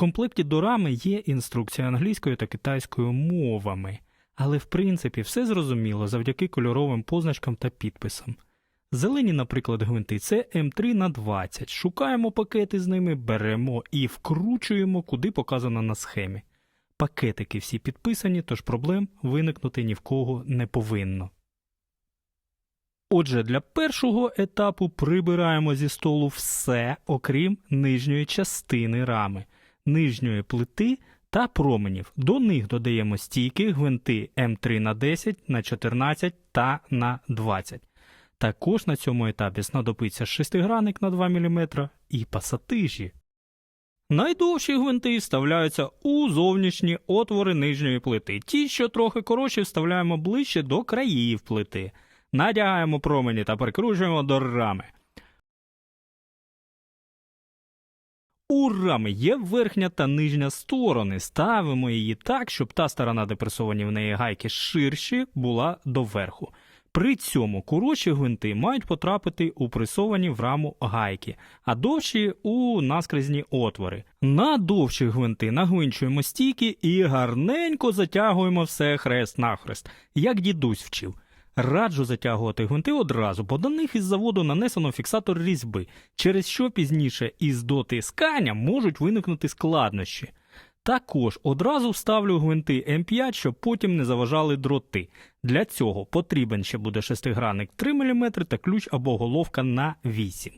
комплекті до рами є інструкція англійською та китайською мовами, але в принципі все зрозуміло завдяки кольоровим позначкам та підписам. Зелені, наприклад, гвинти це М3 на 20. Шукаємо пакети з ними, беремо і вкручуємо, куди показано на схемі. Пакетики всі підписані, тож проблем виникнути ні в кого не повинно. Отже, для першого етапу прибираємо зі столу все, окрім нижньої частини рами, нижньої плити та променів. До них додаємо стійки, гвинти М3 на 10, на 14 та на 20. Також на цьому етапі знадобиться шестигранник на 2 мм і пасатижі. Найдовші гвинти вставляються у зовнішні отвори нижньої плити. Ті, що трохи коротші, вставляємо ближче до країв плити. Надягаємо промені та прикручуємо до рами. У рами є верхня та нижня сторони. Ставимо її так, щоб та сторона, де пресовані в неї гайки ширші, була доверху. При цьому коротші гвинти мають потрапити у пресовані в раму гайки, а довші у наскрізні отвори. На довші гвинти нагвинчуємо стійки і гарненько затягуємо все хрест-навхрест, як дідусь вчив. Раджу затягувати гвинти одразу, бо до них із заводу нанесено фіксатор різьби, через що пізніше із дотискання можуть виникнути складнощі. Також одразу вставлю гвинти М5, щоб потім не заважали дроти. Для цього потрібен ще буде шестигранник 3 мм та ключ або головка на 8.